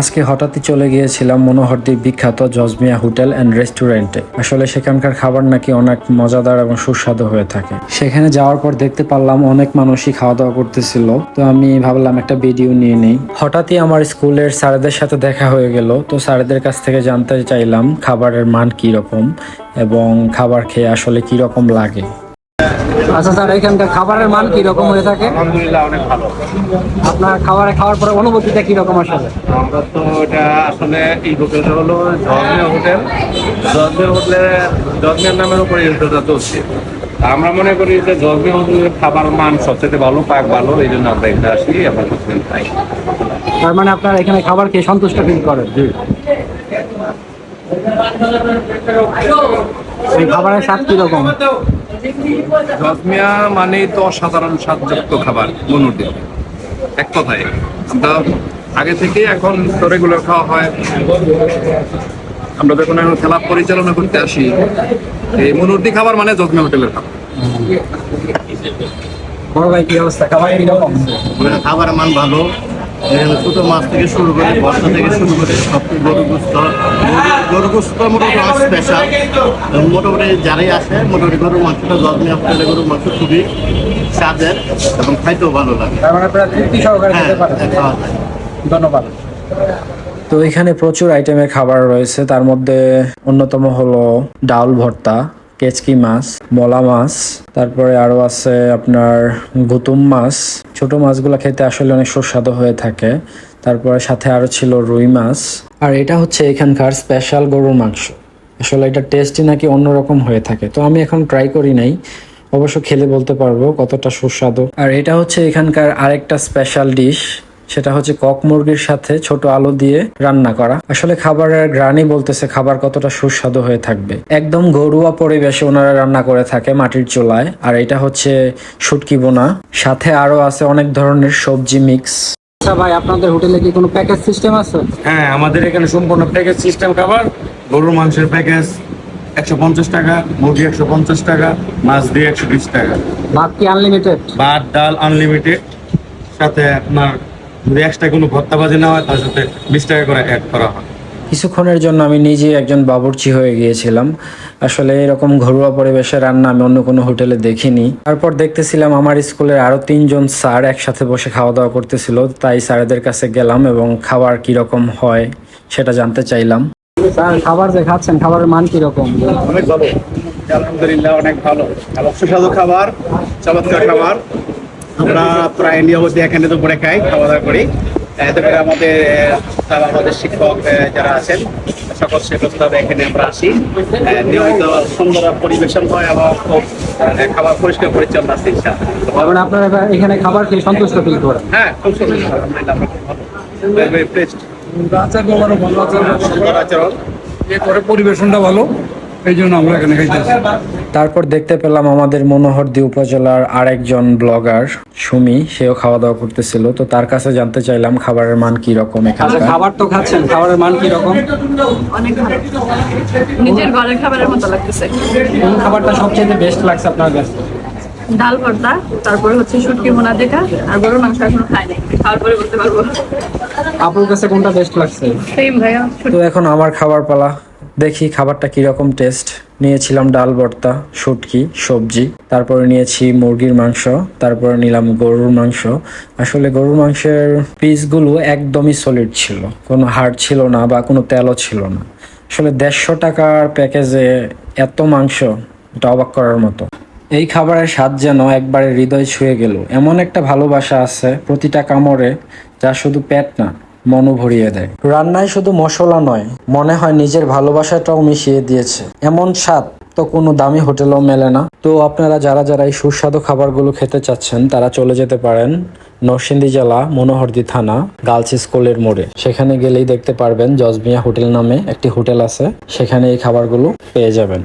আজকে হঠাৎই চলে গিয়েছিলাম মনোহরদ্বীপ বিখ্যাত জজমিয়া হোটেল অ্যান্ড রেস্টুরেন্টে। আসলে সেখানকার খাবার নাকি অনেক মজাদার এবং সুস্বাদু হয়ে থাকে। সেখানে যাওয়ার পর দেখতে পারলাম অনেক মানুষই খাওয়া দাওয়া করতেছিল। তো আমি ভাবলাম একটা ভিডিও নিয়ে নেই। হঠাৎই আমার স্কুলের স্যারেদের সাথে দেখা হয়ে গেল। তো স্যারেদের কাছ থেকে জানতে চাইলাম খাবারের মান কি রকম এবং খাবার খেয়ে আসলে কি রকম লাগে। আচ্ছা স্যার এখানকার খাবারের মান কি রকম হয়ে থাকে? আলহামদুলিল্লাহ অনেক ভালো। আপনার খাবারে খাওয়ার পরে অনুভূতিটা কি রকম আসলে? আমরা তো এটা আসলে এই হোটেলটা হলো জজমিয়া হোটেল। জজমিয়া হোটেলের জজমিয়ার নামের উপরে এই হোটেলটা চলছে। আমরা মনে করি যে জজমিয়া হোটেলের খাবার মান সবচেয়ে ভালো পাক ভালো এই জন্য আমরা এখানে আসি আমরা প্রতিদিন খাই। তার মানে আপনার এখানে খাবার খেয়ে সন্তুষ্ট ফিল করেন? এই খাবারের স্বাদ কি রকম জজমিয়া মানেই তো অসাধারণ স্বাদযুক্ত খাবার মনুদের এক কথায়। আমরা আগে থেকে এখন রেগুলার খাওয়া হয়। আমরা যখন এখন খেলা পরিচালনা করতে আসি। এই মনুর্দি খাবার মানে জজমিয়া হোটেলের খাবার। বড় ভাই কি অবস্থা? খাবার খাবার মান ভালো। এখানে ছোট মাছ থেকে শুরু করে বর্ষা থেকে শুরু করে সব গরু গুস্ত। গরু গুস্ত মোটামুটি স্পেশাল। মোটামুটি যারাই আসে মোটামুটি গরুর মাংসটা জজমিয়া হোটেলে গরুর মাংস খুবই স্বাদের এবং খাইতেও ভালো লাগে। তার মানে সহকারে হ্যাঁ যায়। ধন্যবাদ। তো এখানে প্রচুর আইটেমের খাবার রয়েছে। তার মধ্যে অন্যতম হলো ডাল ভর্তা। কেচকি মাছ, মলা মাছ, তারপরে আরও আছে আপনার গুতুম মাছ। ছোট মাছগুলো খেতে আসলে অনেক সুস্বাদু হয়ে থাকে। তারপরে সাথে আরও ছিল রুই মাছ। আর এটা হচ্ছে এখানকার স্পেশাল গরুর মাংস। আসলে এটা টেস্টই নাকি অন্যরকম হয়ে থাকে। তো আমি এখন ট্রাই করি নাই। অবশ্য খেলে বলতে পারব কতটা সুস্বাদু। আর এটা হচ্ছে এখানকার আরেকটা স্পেশাল ডিশ সেটা হচ্ছে কক মুরগির সাথে ছোট আলু দিয়ে রান্না করা। আসলে খাবারের গ্রানি বলতেছে খাবার কতটা সুস্বাদু হয়ে থাকবে। একদম ঘরোয়া পরিবেশে ওনারা রান্না করে থাকে মাটির চুলায়। আর এটা হচ্ছে শুটকি বোনা। সাথে আরও আছে অনেক ধরনের সবজি মিক্স। আচ্ছা ভাই আপনাদের হোটেলে কি কোনো প্যাকেজ সিস্টেম আছে? হ্যাঁ আমাদের এখানে সম্পূর্ণ প্যাকেজ সিস্টেম খাবার। গরুর মাংসের প্যাকেজ একশো পঞ্চাশ টাকা মুরগি একশো পঞ্চাশ টাকা মাছ দিয়ে একশো বিশ টাকা। ভাত কি আনলিমিটেড ভাত ডাল আনলিমিটেড সাথে আপনার যদি এক্সট্রা কোনো ভর্তা বাজি না হয় তার সাথে বিশ টাকা করে অ্যাড করা হয়। কিছুক্ষণের জন্য আমি নিজে একজন বাবুর্চি হয়ে গিয়েছিলাম। আসলে এরকম ঘরোয়া পরিবেশে রান্না আমি অন্য কোনো হোটেলে দেখিনি। তারপর দেখতেছিলাম আমার স্কুলের আরও তিনজন স্যার একসাথে বসে খাওয়া দাওয়া করতেছিল। তাই স্যারদের কাছে গেলাম এবং খাবার কীরকম হয় সেটা জানতে চাইলাম। স্যার খাবার যে খাচ্ছেন খাবারের মান কি রকম অনেক ভালো। আলহামদুলিল্লাহ অনেক ভালো। সুস্বাদু খাবার চমৎকার খাবার। আমরা প্রায় নিয়মিত এখানে দুপুরে খাই খাওয়া দাওয়া করি এতে করে আমাদের তারা আমাদের শিক্ষক যারা আছেন সকল শিক্ষক তারা এখানে আমরা আসি। নিয়মিত সুন্দর পরিবেশন হয় এবং খুব খাবার পরিষ্কার পরিচ্ছন্ন আছে ইনশাআল্লাহ। মানে আপনারা এখানে খাবার খেয়ে সন্তুষ্ট ফিল করেন। হ্যাঁ খুব সুন্দর আলহামদুলিল্লাহ pleased। আচার ব্যবহারও ভালো আচার আচরণ। পরিবেশনটা ভালো এই জন্য আমরা এখানে খাইতেছি। তারপর দেখতে পেলাম আমাদের মনোহরদী উপজেলার আরেকজন ব্লগার সুমি সেও খাওয়া দাওয়া করতেছিল। তো তার কাছে জানতে চাইলাম খাবারের মান কি রকম আচ্ছা এখানকার খাবার তো খাচ্ছেন খাবারের মান কি রকম? অনেক ভালো নিজের ঘরের খাবারের মতো লাগতেছে। কোন খাবারটা সবচেয়ে বেস্ট লাগছে আপনার কাছে? ডাল ভর্তা তারপরে হচ্ছে শুটকি মোনা দেখা আর গরুর মাংস এখনও খাই নাই খাওয়ার পরে বলতে পারব। আপুর কাছে কোনটা বেস্ট লাগছে? সেম ভাইয়া তো এখন আমার খাবার পালা। দেখি খাবারটা কীরকম টেস্ট নিয়েছিলাম ডাল, ভর্তা, শুটকি, সবজি, তারপরে নিয়েছি মুরগির মাংস, তারপরে নিলাম গরুর মাংস। আসলে গরুর মাংসের পিসগুলো একদমই সলিড ছিল, কোনো হাড় ছিল না বা কোনো তেলও ছিল না। আসলে দেড়শো টাকার প্যাকেজে এত মাংস, এটা অবাক করার মতো। এই খাবারের স্বাদ যেন একবারে হৃদয় ছুঁয়ে গেল। এমন একটা ভালোবাসা আছে প্রতিটা কামড়ে, যা শুধু পেট না মনও ভরিয়ে দেয়। রান্নায় শুধু মশলা নয়, মনে হয় নিজের ভালোবাসাটাও মিশিয়ে দিয়েছে। এমন স্বাদ তো কোনো দামি হোটেলেও মেলে না। তো আপনারা যারা যারা এই সুস্বাদু খাবারগুলো খেতে চাচ্ছেন, তারা চলে যেতে পারেন নরসিংদী জেলা, মনোহরদি থানা, গার্লস স্কুলের মোড়ে। সেখানে গেলেই দেখতে পারবেন জজমিয়া হোটেল নামে একটি হোটেল আছে। সেখানে এই খাবারগুলো পেয়ে যাবেন।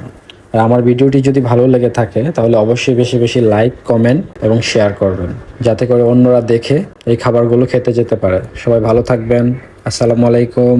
আমার ভিডিওটি যদি ভালো লেগে থাকে, তাহলে অবশ্যই বেশি বেশি লাইক, কমেন্ট এবং শেয়ার করবেন। যাতে করে অন্যরা দেখে এই খাবারগুলো খেতে যেতে পারে। সবাই ভালো থাকবেন। আসসালামু আলাইকুম।